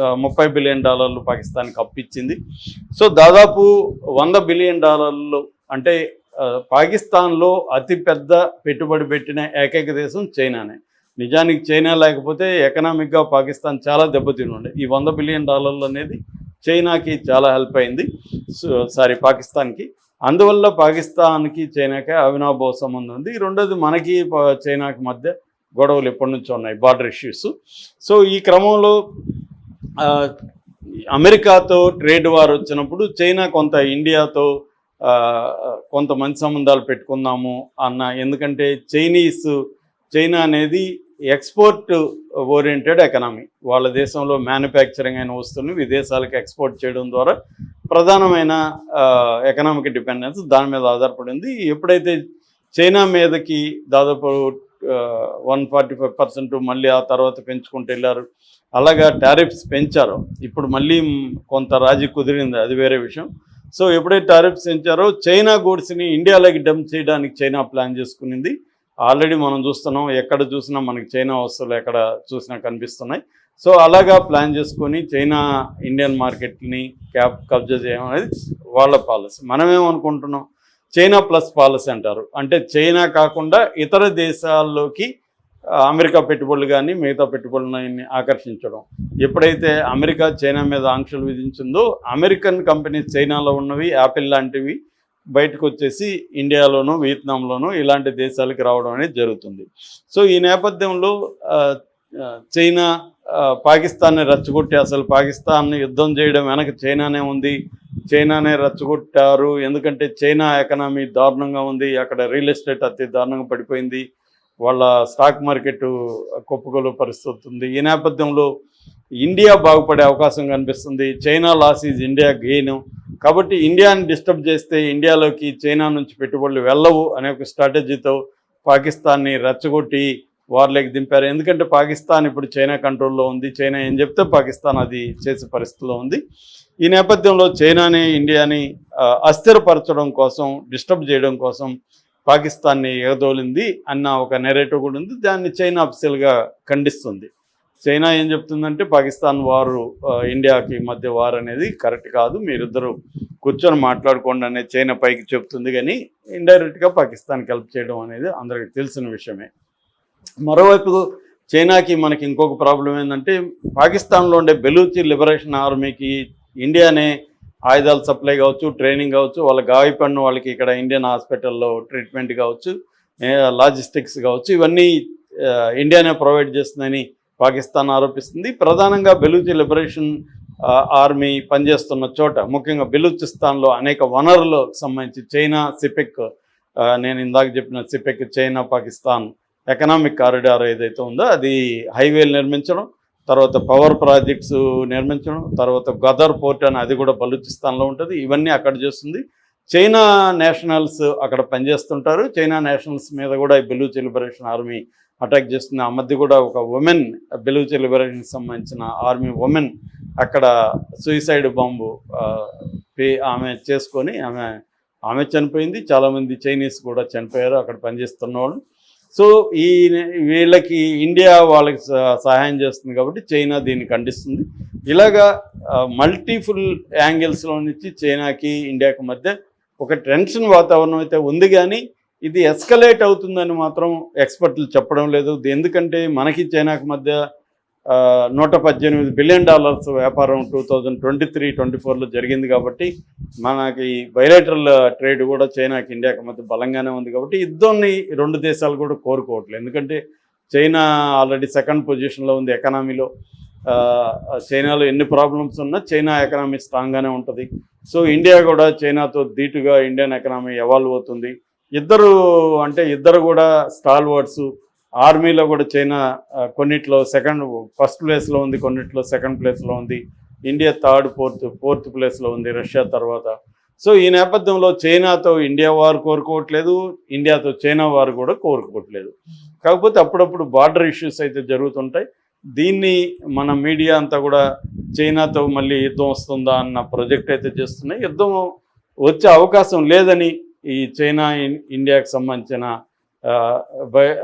ముప్పై బిలియన్ డాలర్లు పాకిస్తాన్కి అప్పిచ్చింది సో దాదాపు వంద బిలియన్ డాలర్లు అంటే పాకిస్తాన్లో అతిపెద్ద పెట్టుబడి పెట్టిన ఏకైక దేశం చైనానే. నిజానికి చైనా లేకపోతే ఎకనామిక్గా పాకిస్తాన్ చాలా దెబ్బతిని ఉండే ఈ వంద బిలియన్ డాలర్లు అనేది చైనాకి చాలా హెల్ప్ అయింది. సో- సారీ పాకిస్తాన్కి. అందువల్ల పాకిస్తాన్కి చైనాకి అవినాభావ సంబంధం ఉంది. రెండోది మనకి చైనాకి మధ్య గొడవలు ఎప్పటి నుంచో ఉన్నాయి బార్డర్ ఇష్యూస్. సో ఈ క్రమంలో అమెరికాతో ట్రేడ్ వార్ వచ్చినప్పుడు చైనా కొంత ఇండియాతో కొంత మంచి సంబంధాలు పెట్టుకుందాము అన్న ఎందుకంటే చైనీస్ చైనా అనేది ఎక్స్పోర్ట్ ఓరియంటెడ్ ఎకనామీ. వాళ్ళ దేశంలో మ్యానుఫ్యాక్చరింగ్ అయిన వస్తువుని విదేశాలకు ఎక్స్పోర్ట్ చేయడం ద్వారా ప్రధానమైన ఎకనామిక్ డిపెండెన్స్ దాని మీద ఆధారపడింది. ఎప్పుడైతే చైనా మీదకి దాదాపు వన్ ఫార్టీ ఫైవ్ పర్సెంట్ మళ్ళీ ఆ తర్వాత పెంచుకుంటూ వెళ్ళారు. అలాగా టారిఫ్స్ పెంచారు. ఇప్పుడు మళ్ళీ కొంత రాజీ కుదిరింది. అది వేరే విషయం. సో ఎప్పుడైతే టారిఫ్స్ పెంచారో చైనా గూడ్స్ని ఇండియాలోకి డంప్ చేయడానికి చైనా ప్లాన్ చేసుకునింది. ఆల్రెడీ మనం చూస్తున్నాం. ఎక్కడ చూసినా మనకి చైనా వస్తువులు ఎక్కడ చూసినా కనిపిస్తున్నాయి. సో అలాగా ప్లాన్ చేసుకొని చైనా ఇండియన్ మార్కెట్ని క్యాప్ కబ్జా చేయడం అనేది వాళ్ళ పాలసీ మనమేమనుకుంటున్నాం? చైనా ప్లస్ పాలసీ అంటారు. అంటే చైనా కాకుండా ఇతర దేశాల్లోకి అమెరికా పెట్టుబడులు కానీ మిగతా పెట్టుబడులని ఆకర్షించడం. ఎప్పుడైతే అమెరికా చైనా మీద ఆంక్షలు విధించిందో అమెరికన్ కంపెనీస్ చైనాలో ఉన్నవి యాపిల్ లాంటివి బయటకు వచ్చేసి ఇండియాలోనూ వియత్నాంలోనూ ఇలాంటి దేశాలకి రావడం అనేది జరుగుతుంది. సో ఈ నేపథ్యంలో చైనా పాకిస్తాన్ని రెచ్చగొట్టి అసలు పాకిస్తాన్ని యుద్ధం చేయడం వెనక చైనానే ఉంది. చైనానే రచ్చగొట్టారు. ఎందుకంటే చైనా ఎకనామీ దారుణంగా ఉంది. అక్కడ రియల్ ఎస్టేట్ అతి దారుణంగా పడిపోయింది. వాళ్ళ స్టాక్ మార్కెట్ కుప్పకొలు పరిస్థితి ఉంది. ఈ నేపథ్యంలో ఇండియా బాగుపడే అవకాశం కనిపిస్తుంది. China loss is India gain. కాబట్టి ఇండియాని డిస్టర్బ్ చేస్తే ఇండియాలోకి చైనా నుంచి పెట్టుబడులు వెళ్ళవు అనే ఒక స్ట్రాటజీతో పాకిస్తాన్ని రెచ్చగొట్టి వార్లోకి దింపారు. ఎందుకంటే పాకిస్తాన్ ఇప్పుడు చైనా కంట్రోల్లో ఉంది. చైనా ఏం చెప్తే పాకిస్తాన్ అది చేసే పరిస్థితిలో ఉంది. ఈ నేపథ్యంలో చైనాని ఇండియాని అస్థిరపరచడం కోసం డిస్టర్బ్ చేయడం కోసం పాకిస్తాన్ని ఎగదోలింది అన్న ఒక నెరేటివ్ కూడా ఉంది. దాన్ని చైనా అఫీషియల్గా ఖండిస్తుంది. చైనా ఏం చెప్తుందంటే పాకిస్తాన్ వారు ఇండియాకి మధ్య వార్ అనేది కరెక్ట్ కాదు. మీరిద్దరూ కూర్చొని మాట్లాడుకోండి అనేది చైనా పైకి చెప్తుంది. కానీ ఇండైరెక్ట్గా పాకిస్తాన్కి హెల్ప్ చేయడం అనేది అందరికీ తెలిసిన విషయమే. మరోవైపు చైనాకి మనకి ఇంకొక ప్రాబ్లం ఏంటంటే పాకిస్తాన్లో ఉండే బెలూచి లిబరేషన్ ఆర్మీకి ఇండియానే ఆయుధాలు సప్లై కావచ్చు ట్రైనింగ్ కావచ్చు వాళ్ళ గాయపడిన వాళ్ళకి ఇక్కడ ఇండియన్ హాస్పిటల్లో ట్రీట్మెంట్ కావచ్చు లాజిస్టిక్స్ కావచ్చు ఇవన్నీ ఇండియానే ప్రొవైడ్ చేస్తుందని పాకిస్తాన్ ఆరోపిస్తుంది. ప్రధానంగా బెలూచి లిబరేషన్ ఆర్మీ పనిచేస్తున్న చోట ముఖ్యంగా బెలూచిస్తాన్లో అనేక వనరులకు సంబంధించి చైనా సిపెక్ నేను ఇందాక చెప్పిన CPEC China Pakistan economic corridor ఏదైతే ఉందో అది హైవేలు నిర్మించడం తర్వాత పవర్ ప్రాజెక్ట్స్ నిర్మించడం తర్వాత గదర్ పోర్ట్ అని అది కూడా బలూచిస్తాన్లో ఉంటుంది. ఇవన్నీ అక్కడ చేస్తుంది. చైనా నేషనల్స్ అక్కడ పనిచేస్తుంటారు. చైనా నేషనల్స్ మీద కూడా ఈ బెలూచి లిబరేషన్ ఆర్మీ అటాక్ చేస్తుంది. ఆ మధ్య కూడా ఒక ఉమెన్ బెలూచి లిబరేషన్కి సంబంధించిన ఆర్మీ ఉమెన్ అక్కడ సూయిసైడ్ బాంబు పే- ఆమె చేసుకొని ఆమె ఆమె చనిపోయింది. చాలామంది చైనీస్ కూడా చనిపోయారు. అక్కడ పనిచేస్తున్న వాళ్ళు. సో ఈ వీళ్ళకి ఇండియా వాళ్ళకి స- సహాయం చేస్తుంది కాబట్టి చైనా దీన్ని ఖండిస్తుంది. ఇలాగా మల్టీఫుల్ యాంగిల్స్లో నుంచి చైనాకి ఇండియాకి మధ్య ఒక టెన్షన్ వాతావరణం అయితే ఉంది కానీ ఇది ఎస్కలేట్ అవుతుందని మాత్రం ఎక్స్పర్ట్లు చెప్పడం లేదు. ఎందుకంటే మనకి చైనాకి మధ్య నూట పద్దెనిమిది బిలియన్ డాలర్స్ వ్యాపారం two thousand twenty three twenty ఫోర్లో జరిగింది కాబట్టి మనకి బయలేటరల్ ట్రేడ్ కూడా చైనాకి ఇండియాకి మధ్య బలంగానే ఉంది కాబట్టి యుద్ధాన్ని రెండు దేశాలు కూడా కోరుకోవట్లేదు. ఎందుకంటే చైనా ఆల్రెడీ సెకండ్ పొజిషన్లో ఉంది ఎకనామీలో. చైనాలో ఎన్ని ప్రాబ్లమ్స్ ఉన్నా చైనా ఎకనామీ స్ట్రాంగ్గానే ఉంటుంది. సో ఇండియా కూడా చైనాతో ధీటుగా ఇండియన్ ఎకనామీ ఎవాల్వ్ అవుతుంది. ఇద్దరు అంటే ఇద్దరు కూడా స్టాల్ వర్డ్స్ ఆర్మీలో కూడా చైనా కొన్నిట్లో సెకండ్ ఫస్ట్ ప్లేస్లో ఉంది కొన్నిట్లో సెకండ్ ప్లేస్లో ఉంది. ఇండియా థర్డ్ ఫోర్త్ ఫోర్త్ ప్లేస్లో ఉంది రష్యా తర్వాత. సో ఈ నేపథ్యంలో చైనాతో ఇండియా వారు కోరుకోవట్లేదు ఇండియాతో చైనా వారు కూడా కోరుకోవట్లేదు. కాకపోతే అప్పుడప్పుడు బార్డర్ ఇష్యూస్ అయితే జరుగుతుంటాయి. దీన్ని మన మీడియా అంతా కూడా చైనాతో మళ్ళీ యుద్ధం వస్తుందా అన్న ప్రొజెక్ట్ అయితే చేస్తున్నాయి. యుద్ధం వచ్చే అవకాశం లేదని ఈ చైనా ఇండియాకి సంబంధించిన